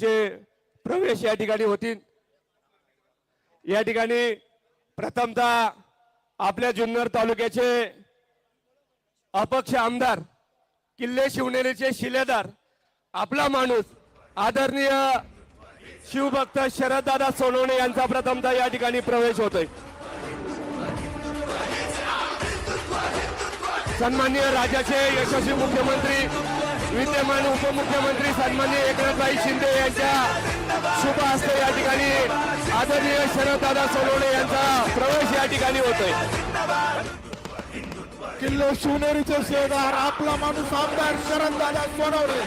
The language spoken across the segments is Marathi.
चे प्रवेश या ठिकाणी होतील. या ठिकाणी प्रथमतः आपल्या जुन्नर तालुक्याचे अपक्ष आमदार किल्ले शिवनेरीचे शिलेदार आपला माणूस आदरणीय शिवभक्त शरददादा सोनवणे यांचा प्रथमतः या ठिकाणी प्रवेश होतोय. सन्माननीय राज्याचे यशस्वी मुख्यमंत्री विद्यमान उपमुख्यमंत्री सन्मान्य एकनाथभाई शिंदे यांच्या शुभ हस्ते या ठिकाणी आदरणीय शरददादा सोनवणे यांचा प्रवेश या ठिकाणी होतोय. किल्ले शिवनेरीचे शेजार आपला माणूस आमदार शरददादा सोनवणे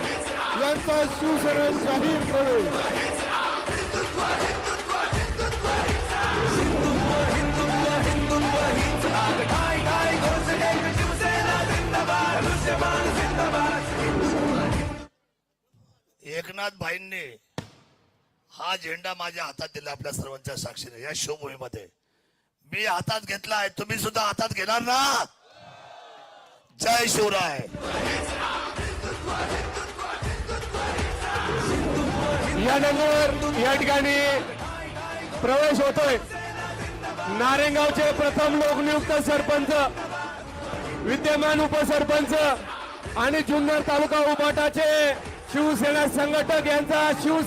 यांचा शिवसेनेत जाहीर प्रवेश. एकनाथ भाईंनी हा झेंडा माझ्या हातात दिला आपल्या सर्वांच्या साक्षीने या शोभूमीमध्ये मी हातात घेतलाय तुम्ही सुद्धा हातात घेणार ना? जय शिवराय. यानंतर या ठिकाणी प्रवेश होतोय. नारेगावचे प्रथम लोकनियुक्त सरपंच विद्यमान उपसरपंच आणि जुन्नर तालुका उपाटाचे शिवसेना संघटक यांचा शिव